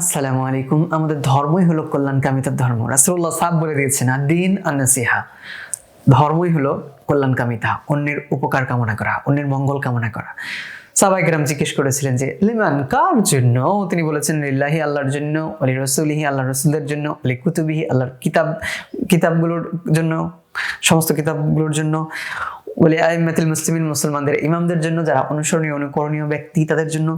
আসসালামু আলাইকুম। আমাদের ধর্মই হলো কল্যাণকামিতার ধর্ম। রাসূলুল্লাহ সাহেব বলে দিয়েছেন, আর দিন, আর নাসিহা। ধর্মই হলো কল্যাণকামিতা, অন্যের উপকার কামনা করা, অন্যের মঙ্গল কামনা করা। সাবাই কেরাম জিজ্ঞেস করেছিলেন যে, লিমান, কার জন্য? তিনি বলেছেন, লিল্লাহি আল্লাহর জন্য অলি রসুলিহি আল্লাহ রসুলের জন্য অলি কুতুবিহি আল্লাহর কিতাব, কিতাবগুলোর জন্য, সমস্ত কিতাবগুলোর জন্য বলি আইমাতিল মুসলিমিন মুসলমানদের ইমামদের জন্য, যারা অনুসরণীয়, অনুকরণীয় ব্যক্তি, তাদের জন্য।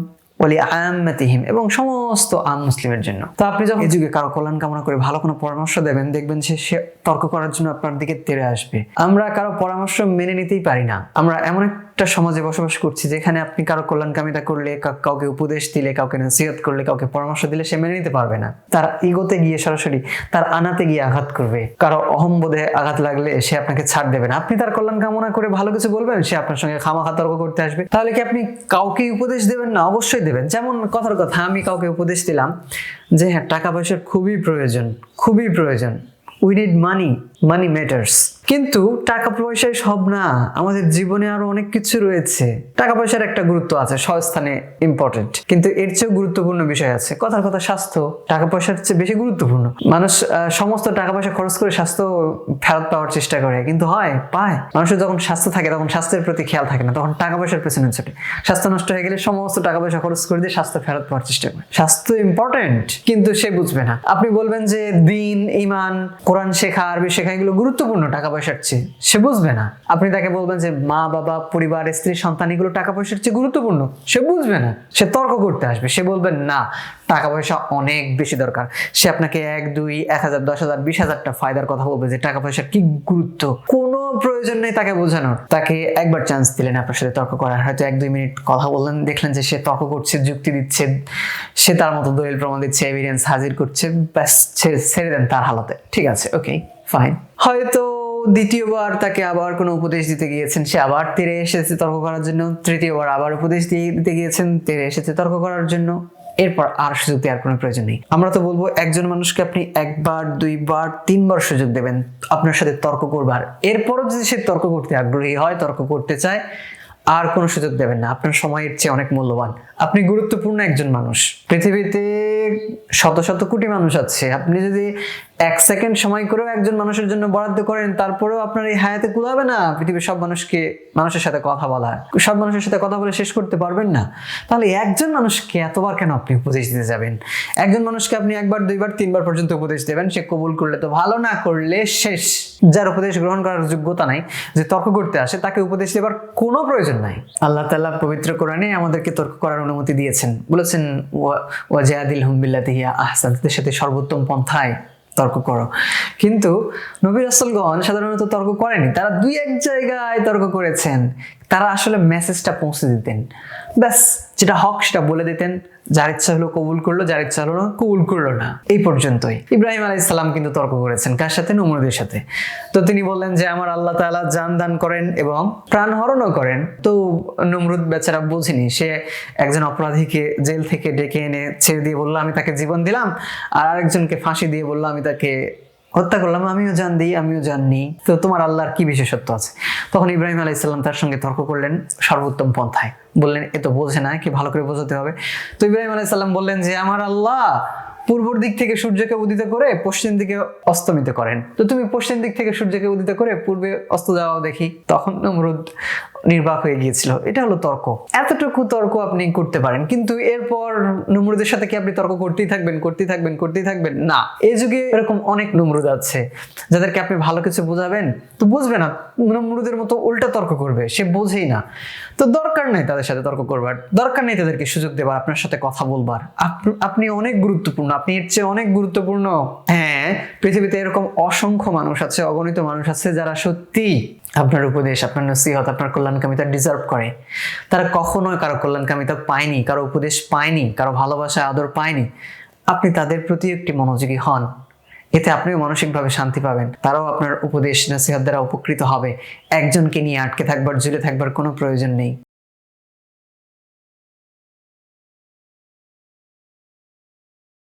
বলি আয়াম্মাতিহিম এবং সমস্ত আম মুসলিমের জন্য। তো আপনি যখন এই যুগে কারও কল্যাণ কামনা করে ভালো কোনো পরামর্শ দেবেন, দেখবেন যে সে তর্ক করার জন্য আপনার দিকে তেড়ে আসবে। আমরা কারও পরামর্শ মেনে নিতেই পারি না। আমরা এমন একটা সমাজে বসবাস করছি, যেখানে আপনি কারও কল্যাণকামিতা করলে কাউকে উপদেশ দিলে, কাউকে নসিহত করলে, কাউকে পরামর্শ দিলে সে মেনে নিতে পারবে না। তার ইগোতে গিয়ে সরাসরি তার আনাতে গিয়ে আঘাত করবে। কারও অহম্বোধে আঘাত লাগলে সে আপনাকে ছাড় দেবে না। আপনি তার কল্যাণ কামনা করে ভালো কিছু বলবেন, সে আপনার সঙ্গে খামাখা তর্ক করতে আসবে। তাহলে কি আপনি কাউকে উপদেশ দেবেন না? অবশ্যই দেবেন। যেমন কথার কথা, আমি কাউকে উপদেশ দিলাম যে হ্যাঁ টাকা পয়সার খুবই প্রয়োজন খুবই প্রয়োজন। We need money money matters কিন্তু টাকা পয়সাই সব না, আমাদের জীবনে আরও অনেক কিছু রয়েছে। টাকা পয়সার একটা গুরুত্ব আছে স্বস্থানে ইম্পর্টেন্ট কিন্তু এর চেয়েও গুরুত্বপূর্ণ বিষয় আছে, কথার কথা স্বাস্থ্য টাকা পয়সার চেয়ে বেশি গুরুত্বপূর্ণ। মানুষ সমস্ত টাকা পয়সা খরচ করে স্বাস্থ্য ফেরত পাওয়ার চেষ্টা করে, কিন্তু হয়, পায়। মানুষের যখন স্বাস্থ্য থাকে, তখন স্বাস্থ্যের প্রতি খেয়াল থাকে না, তখন টাকা পয়সার পেছনে ছোটে স্বাস্থ্য নষ্ট হয়ে গেলে সমস্ত টাকা পয়সা খরচ করে দিয়ে স্বাস্থ্য ফেরত পাওয়ার চেষ্টা করে। স্বাস্থ্য ইম্পর্টেন্ট কিন্তু সে বুঝবে না। আপনি বলবেন যে দিন, ইমান, কোরআন শেখা, আরবি শেখা, এগুলো গুরুত্বপূর্ণ টাকা পয়সার চেয়ে। সে বুঝবে না। আপনি তাকে বলবেন যে মা, বাবা, পরিবার, স্ত্রী, সন্তান, এগুলো টাকা পয়সার চেয়ে গুরুত্বপূর্ণ। সে বুঝবে না। সে তর্ক করতে আসবে। সে বলবেন না, টাকা পয়সা অনেক বেশি দরকার। সে আপনাকে এক, দুই, এক হাজার, দশ হাজার, বিশ হাজারটা ফায়দার কথা বলবে যে টাকা পয়সার কি গুরুত্ব। কোনো প্রয়োজন নেই তাকে বোঝানোর। তাকে একবার চান্স দিলেন আপনার সাথে তর্ক করার। হয়তো এক, দুই মিনিট কথা বললেন, দেখলেন যে সে তর্ক করছে, যুক্তি দিচ্ছে, সে তার মতো দলিল প্রমাণ দিচ্ছে এভিডেন্স হাজির করছে, ব্যাস, ছেড়ে দেন তার হালাতে। ঠিক আছে ওকে ফাইন হয়তো দ্বিতীয়বার তাকে আবার কোনো উপদেশ দিতে গিয়েছেন। সে আবার তেরে এসেছে তর্ক করার জন্য। তৃতীয়বার আবার উপদেশ দিয়ে দিতে গিয়েছেন, তেরে এসেছে তর্ক করার জন্য। এরপর আর সুযোগ দেওয়ার কোনো প্রয়োজন নেই। আমরা তো বলব, একজন মানুষকে আপনি একবার, দুইবার, তিনবার সুযোগ দেবেন। আপনার সাথে তর্ক করবার। এরপরও যদি সে তর্ক করতে আগ্রহী হয়, তর্ক করতে চায়, আর কোনো সুযোগ দেবেন না। আপনার সময়ের চেয়ে অনেক মূল্যবান। আপনি গুরুত্বপূর্ণ একজন মানুষ। পৃথিবীতে শত শত কোটি মানুষ আছে। আপনি যদি এক সেকেন্ড সময় করেও একজন মানুষের জন্য বরাদ্দ করেন, তারপরেও আপনার এই হায়াতে কুলাবে না? পৃথিবীর সব মানুষকে, মানুষের সাথে কথা বলা। সব মানুষের সাথে কথা বলে শেষ করতে পারবেন না। তাহলে একজন মানুষকে এতবার কেন আপনি উপদেশ দিতে যাবেন? একজন মানুষকে আপনি একবার, দুইবার, তিনবার পর্যন্ত উপদেশ দেবেন, সে কবুল করলে তো ভালো, না করলে শেষ। যার উপদেশ গ্রহণ করার যোগ্যতা নাই, যে তর্ক করতে আসে, তাকে উপদেশ দেবার কোনো প্রয়োজন নাই। আল্লাহ তাআলা পবিত্র কোরআনে আমাদেরকে তর্ক করার অনুমতি দিয়েছেন। বলেছেন ওয়াজাদিল হুমবিল্লাতিহিয়া আহসান। তাদের সাথে সর্বোত্তম পন্থায় তর্ক করো। কিন্তু নবী রাসূলগণ সাধারণত তর্ক করেনি। তারা দুই এক জায়গায় তর্ক করেছেন। তারা আসলে মেসেজটা পৌঁছে দিতেন। ব্যাস, যেটা হক সেটা বলে দিতেন। যার ইচ্ছা হলো কবুল করল, যার ইচ্ছা হলো না কবুল করল না। এই পর্যন্তই। ইব্রাহিম আলাইসাল্লাম কিন্তু তর্ক করেছেন। কার সাথে? নমরুদের সাথে। তো তিনি বললেন যে, আমার আল্লাহ তাআলা জান দান করেন এবং প্রাণ হরণও করেন। তো নমরুদ বেচারা বুঝিনি। সে একজন অপরাধীকে জেল থেকে ডেকে এনে ছেড়ে দিয়ে বলল, আমি তাকে জীবন দিলাম। আর আরেকজনকে ফাঁসি দিয়ে বলল, আমি তাকে হত্যা করলাম, আমিও জান দিই আমিও জাননি। তো তোমার আল্লাহর কি বিশেষত্ব আছে? তখন ইব্রাহিম আলাইসাল্লাম তার সঙ্গে তর্ক করলেন সর্বোত্তম পন্থায়। বললেন, এ তো বোঝে না কি ভালো করে বোঝাতে হবে। তো ইব্রাহিম আলাইসাল্লাম বললেন যে, আমার আল্লাহ পূর্বর দিক থেকে সূর্যকে উদিত করে পশ্চিম দিকে অস্তমিত করেন। তো তুমি পশ্চিম দিক থেকে সূর্যকে উদিত করে পূর্বে অস্ত যাওয়াও দেখি। তখন নমরুদ নির্বাক হয়ে গিয়েছিল। এটা হলো তর্ক। এতটুকু তর্ক আপনি করতে পারেন। কিন্তু এরপর নমরুদের সাথে কি আপনি তর্ক করতেই থাকবেন করতেই থাকবেন করতেই থাকবেন? না। এই যুগে এরকম অনেক নমরুদ আছে, যাদেরকে আপনি ভালো কিছু বোঝাবেন, তো বুঝবে না, নমরুদের মতো উল্টা তর্ক করবে, সে বোঝেই না। তো দরকার নেই তাদের সাথে তর্ক করবার, দরকার নেই তাদেরকে সুযোগ দেবার, আপনার সাথে কথা বলবার। আপ- আপনি অনেক গুরুত্বপূর্ণ, আপনি এর চেয়ে অনেক গুরুত্বপূর্ণ। হ্যাঁ পৃথিবীতে এরকম অসংখ্য মানুষ আছে, অগণিত মানুষ আছে যারা সত্যি আপনার উপদেশ, আপনার নসিহত, আপনার কল্যাণকামিতা ডিজার্ভ করে। তারা কখনোই কারও কল্যাণকামিতা পায়নি কারও উপদেশ পায়নি কারও ভালোবাসা আদর পায়নি আপনি তাদের প্রতি একটি মনোযোগী হন। এতে আপনিও মানসিকভাবে শান্তি পাবেন। তারাও আপনার উপদেশ, নসিহত দ্বারা উপকৃত হবে। একজনকে নিয়ে আটকে থাকবার জুড়ে থাকবার কোনো প্রয়োজন নেই।